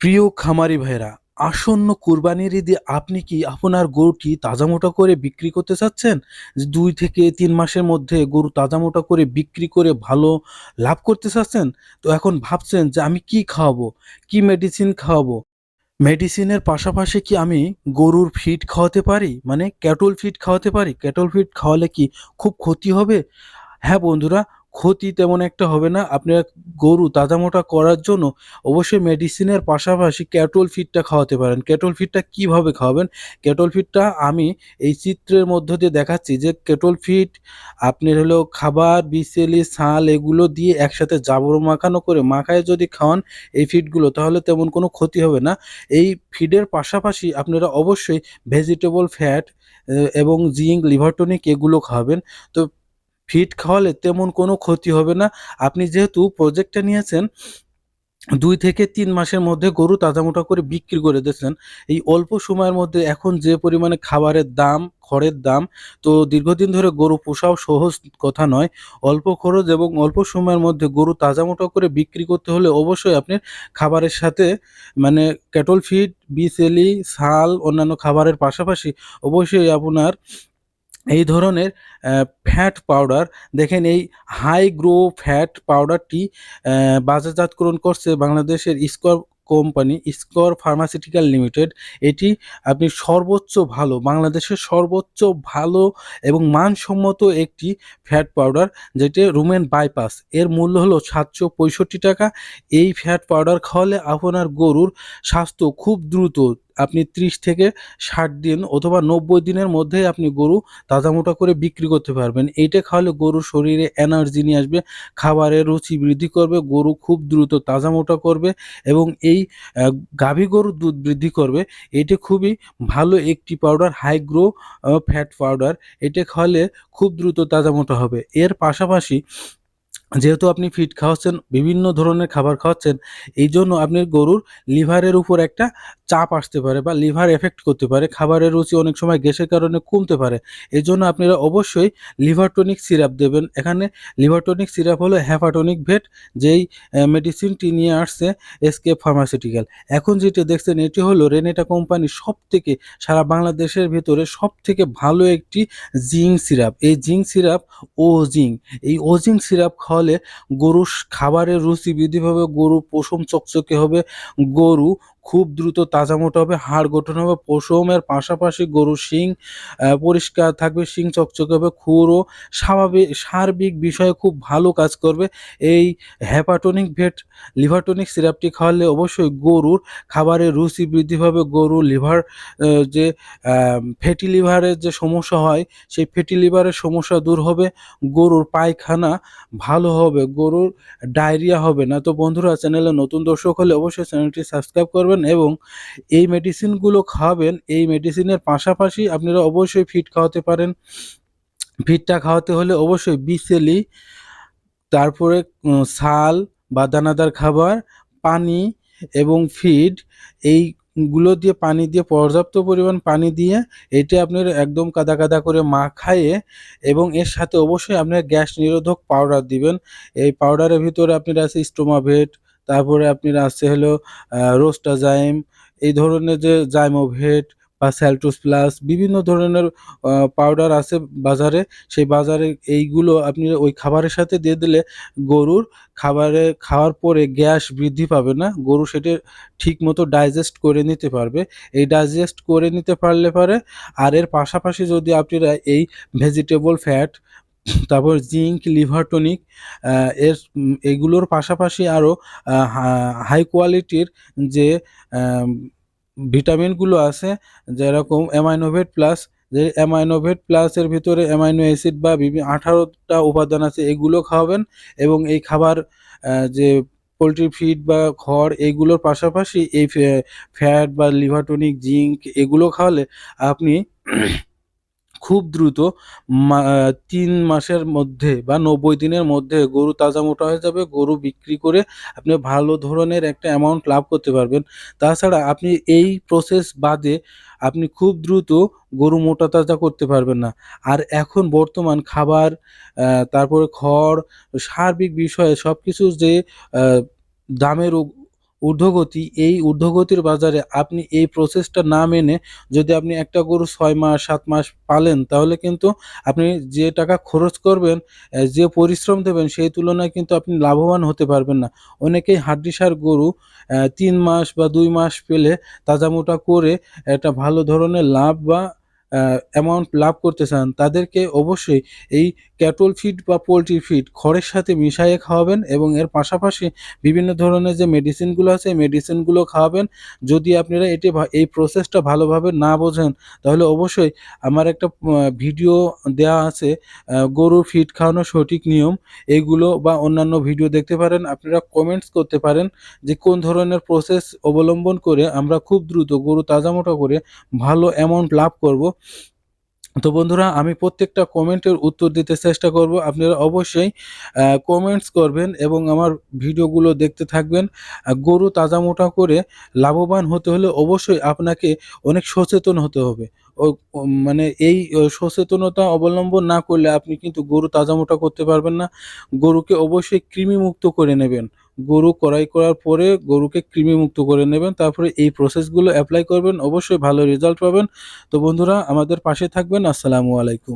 প্রিয় খামারি ভাইরা আসন্ন কুরবানির ঈদে আপনি কি আপনার গরুটি তাজামোটা করে বিক্রি করতে চাচ্ছেন? দুই থেকে তিন মাসের মধ্যে গরু তাজামোটা করে বিক্রি করে ভালো লাভ করতে চাচ্ছেন? তো এখন ভাবছেন যে আমি কি খাওয়াবো? কি মেডিসিন খাওয়াবো? মেডিসিনের পাশাপাশি কি আমি গরুর ফিড খাওয়াতে পারি? মানে ক্যাটল ফিড খাওয়াতে পারি? ক্যাটল ফিড খাওয়ালে কি খুব ক্ষতি হবে? হ্যাঁ বন্ধুরা ক্ষতি তেমন একটা হবে না। আপনার গরু তাজা মোটা করার জন্য অবশ্যই মেডিসিনের পাশাপাশি ক্যাটল ফিডটা খাওয়াতে পারেন। ক্যাটল ফিডটা কীভাবে খাওয়াবেন? ক্যাটল ফিডটা আমি এই চিত্রের মধ্য দিয়ে দেখাচ্ছি যে ক্যাটল ফিড আপনার হলো খাবার, বিসেলি, ছাল এগুলো দিয়ে একসাথে জাবর মাখানো করে মাখায় যদি খাওয়ান এই ফিডগুলো তাহলে তেমন কোনো ক্ষতি হবে না। এই ফিডের পাশাপাশি আপনারা অবশ্যই ভেজিটেবল ফ্যাট এবং জিঙ্ক লিভার টনিক এগুলো খাওয়াবেন। তো ফিড খাওয়ালে তেমন কোনো ক্ষতি হবে না। আপনি যেহেতু প্রজেক্টটা নিয়েছেন, দুই থেকে তিন মাসের মধ্যে গরু তাজামোটা করে বিক্রি করে দিয়েছেন। এই অল্প সময়ের মধ্যে এখন যে পরিমাণে খাবারের দাম, খড়ের দাম, তো দীর্ঘদিন ধরে গরু পোষাও সহজ কথা নয়। অল্প খরচ এবং অল্প সময়ের মধ্যে গরু তাজামোটা করে বিক্রি করতে হলে অবশ্যই আপনি খাবারের সাথে মানে ক্যাটল ফিড বিসেলি শাল, অন্যান্য খাবারের পাশাপাশি অবশ্যই আপনার এই ধরনের ফ্যাট পাউডার দেখেন এই হাই গ্রো ফ্যাট পাউডারটি বাজারজাতকরণ করছে বাংলাদেশের Score company Score pharmaceutical limited এটি আপনি সর্বোচ্চ ভালো, বাংলাদেশের সর্বোচ্চ ভালো এবং মানসম্মত একটি ফ্যাট পাউডার যেটি রুমেন বাইপাস এর মূল্য হলো সাতশো পঁয়ষট্টি টাকা। এই ফ্যাট পাউডার খাওয়ালে আপনার গরুর স্বাস্থ্য খুব দ্রুত আপনি ত্রিশ থেকে ষাট দিন অথবা নব্বই দিনের মধ্যেই আপনি গরু তাজা মোটা করে বিক্রি করতে পারবেন। এইটা খাওয়ালে গরুর শরীরে এনার্জি নিয়ে আসবে খাবারের রুচি বৃদ্ধি করবে, গরু খুব দ্রুত তাজা মোটা করবে এবং এই গাভী গরুর দুধ বৃদ্ধি করবে। এটি খুবই ভালো একটি powder high grow fat powder এটা খাওয়ালে খুব দ্রুত তাজা মোটা হবে। এর পাশাপাশি যেহেতু আপনি ফিড খাওয়াচ্ছেন, বিভিন্ন ধরনের খাবার খাওয়াচ্ছেন এই জন্য আপনার গরুর লিভারের উপর একটা চাপ আসতে পারে বা লিভার এফেক্ট করতে পারে। খাবারের রুচি অনেক সময় গ্যাসের কারণে কমতে পারে। এই জন্য আপনারা অবশ্যই লিভারটনিক সিরাপ দেবেন। এখানে লিভারটনিক সিরাপ হলো হ্যাপাটনিক ভেট, যেই মেডিসিনটি নিয়ে আসছে এসকে ফার্মাসিউটিক্যাল এখন যেটি দেখছেন, এটি হলো রেনেটা কোম্পানির সব থেকে সারা বাংলাদেশের ভিতরে সব থেকে ভালো একটি জিঙ্ক সিরাপ। এই জিঙ্ক সিরাপ ও জিঙ্ক। এই ও জিঙ্ক সিরাপ খাওয়ালে গরুর খাবারের রুচি বৃদ্ধি পাবে গরু পশম চকচকে হবে গরু খুব দ্রুত তাজা মোটা হবে, হাড় গঠন হবে পশমের পাশাপাশি গরুর শিং পরিষ্কার থাকবে, শিং চকচকে হবে খুরও স্বাভাবিক, সার্বিক বিষয়ে খুব ভালো কাজ করবে। এই হ্যাপাটনিক ভেট লিভারটনিক সিরাপটি খাওয়ালে অবশ্যই গরুর খাবারের রুচি বৃদ্ধি পাবে। গরু লিভার যে ফ্যাটি লিভারের যে সমস্যা হয়, সেই ফ্যাটি লিভারের সমস্যা দূর হবে, গরুর পায়খানা ভালো হবে, গরুর ডায়রিয়া হবে না। তো বন্ধুরা, চ্যানেলে নতুন দর্শক হলে অবশ্যই চ্যানেলটি সাবস্ক্রাইব করবেন এবং এই মেডিসিনগুলো খাওয়াবেন, এই মেডিসিনের পাশাপাশি আপনারা অবশ্যই ফিট খাওয়াতে পারেন। ফিটটা খাওয়াতে হলে অবশ্যই বিসেলি, তারপরে শাল বা দানাদার খাবার, পানি এবং ফিড এই গুলো দিয়ে পানি দিয়ে, পর্যাপ্ত পরিমাণ পানি দিয়ে এটি আপনার একদম কাদা কাদা করে মাখাইয়ে এবং এর সাথে অবশ্যই আপনার গ্যাস নিরোধক পাউডার দিবেন। এই পাউডারের ভিতরে আপনার আছে স্টোমাভেট তারপরে আপনার আছে হলো রোস্টাজাইম এই ধরনের যে জাইমোভেট বা স্যালটোস প্লাস বিভিন্ন ধরনের পাউডার আছে বাজারে, সেই বাজারে এইগুলো আপনি ওই খাবারের সাথে দিয়ে দিলে গরুর খাবারে খাওয়ার পরে গ্যাস বৃদ্ধি পাবে না। গরু সেটা ঠিক মতো ডাইজেস্ট করে নিতে পারবে। এই ডাইজেস্ট করে নিতে পারলে পারে, আর এর পাশাপাশি যদি আপনারা এই ভেজিটেবল ফ্যাট তারপর জিঙ্ক, লিভার টনিক এর এগুলোর পাশাপাশি আরও হাই কোয়ালিটির যে ভিটামিনগুলো আছে, যেরকম অ্যামাইনোভেট প্লাস যে অ্যামাইনোভেট প্লাসের ভিতরে অ্যামাইনো অ্যাসিড বা বিভিন্ন আঠারোটা উপাদান আছে, এগুলো খাওয়াবেন এবং এই খাবার যে পোলট্রি ফিড বা খড়, এগুলোর পাশাপাশি এই ফ্যাট বা লিভারটনিক জিঙ্ক এগুলো খাওয়ালে আপনি খুব দ্রুত তিন মাসের মধ্যে বা নব্বই দিনের মধ্যে গরু তাজা মোটা হয়ে যাবে, গরু বিক্রি করে আপনি ভালো ধরনের একটা অ্যামাউন্ট লাভ করতে পারবেন। তাছাড়া আপনি এই প্রসেস বাদে আপনি খুব দ্রুত গরু মোটা তাজা করতে পারবেন না। আর এখন বর্তমান খাবার তারপরে খড়, সার্বিক বিষয়ে সব কিছু যে দামের ঊর্ধ্বগতি, এই ঊর্ধ্বগতির বাজারে আপনি এই প্রসেসটা না মেনে যদি আপনি একটা গরু ছয় মাস, সাত মাস পালেন, তাহলে কিন্তু আপনি যে টাকা খরচ করবেন যে পরিশ্রম দেবেন, সেই তুলনায় কিন্তু আপনি লাভবান হতে পারবেন না। অনেকেই হাড্ডিসার গরু তিন মাস বা দুই মাস পেলে তাজামোটা করে একটা ভালো ধরনের লাভ বা অ্যামাউন্ট লাভ করতে চান, তাদেরকে অবশ্যই এই ক্যাটল ফিড বা পোলট্রি ফিড খড়ের সাথে মিশিয়ে খাওয়াবেন এবং এর পাশাপাশি বিভিন্ন ধরনের যে মেডিসিনগুলো আছে মেডিসিনগুলো খাওয়াবেন। যদি আপনারা এটি এই প্রসেসটা ভালোভাবে না বোঝেন, তাহলে অবশ্যই আমার একটা ভিডিও দেওয়া আছে গরুর ফিড খাওয়ানোর সঠিক নিয়ম। এইগুলো বা অন্যান্য ভিডিও দেখতে পারেন, আপনারা কমেন্টস করতে পারেন যে কোন ধরনের প্রসেস অবলম্বন করে আমরা খুব দ্রুত গরু তাজামোটা করে ভালো অ্যামাউন্ট লাভ করব। তো বন্ধুরা, আমি প্রত্যেকটা কমেন্টের উত্তর দিতে চেষ্টা করব। আপনারা অবশ্যই কমেন্টস করবেন এবং আমার ভিডিওগুলো দেখতে থাকবেন। গরু তাজা মোটা করে লাভবান হতে হলে অবশ্যই আপনাকে অনেক সচেতন হতে হবে। মানে এই সচেতনতা অবলম্বন না করলে আপনি কিন্তু গরু তাজা মোটা করতে পারবেন না। গরুকে অবশ্যই কৃমিমুক্ত করে নেবেন। গরু কড়াই করার পরে গরুকে কৃমি মুক্ত করে নেবেন, তারপরে এই প্রসেসগুলো অ্যাপ্লাই করবেন, অবশ্যই ভালো রেজাল্ট পাবেন। তো বন্ধুরা, আমাদের পাশে থাকবেন, আসসালামু আলাইকুম।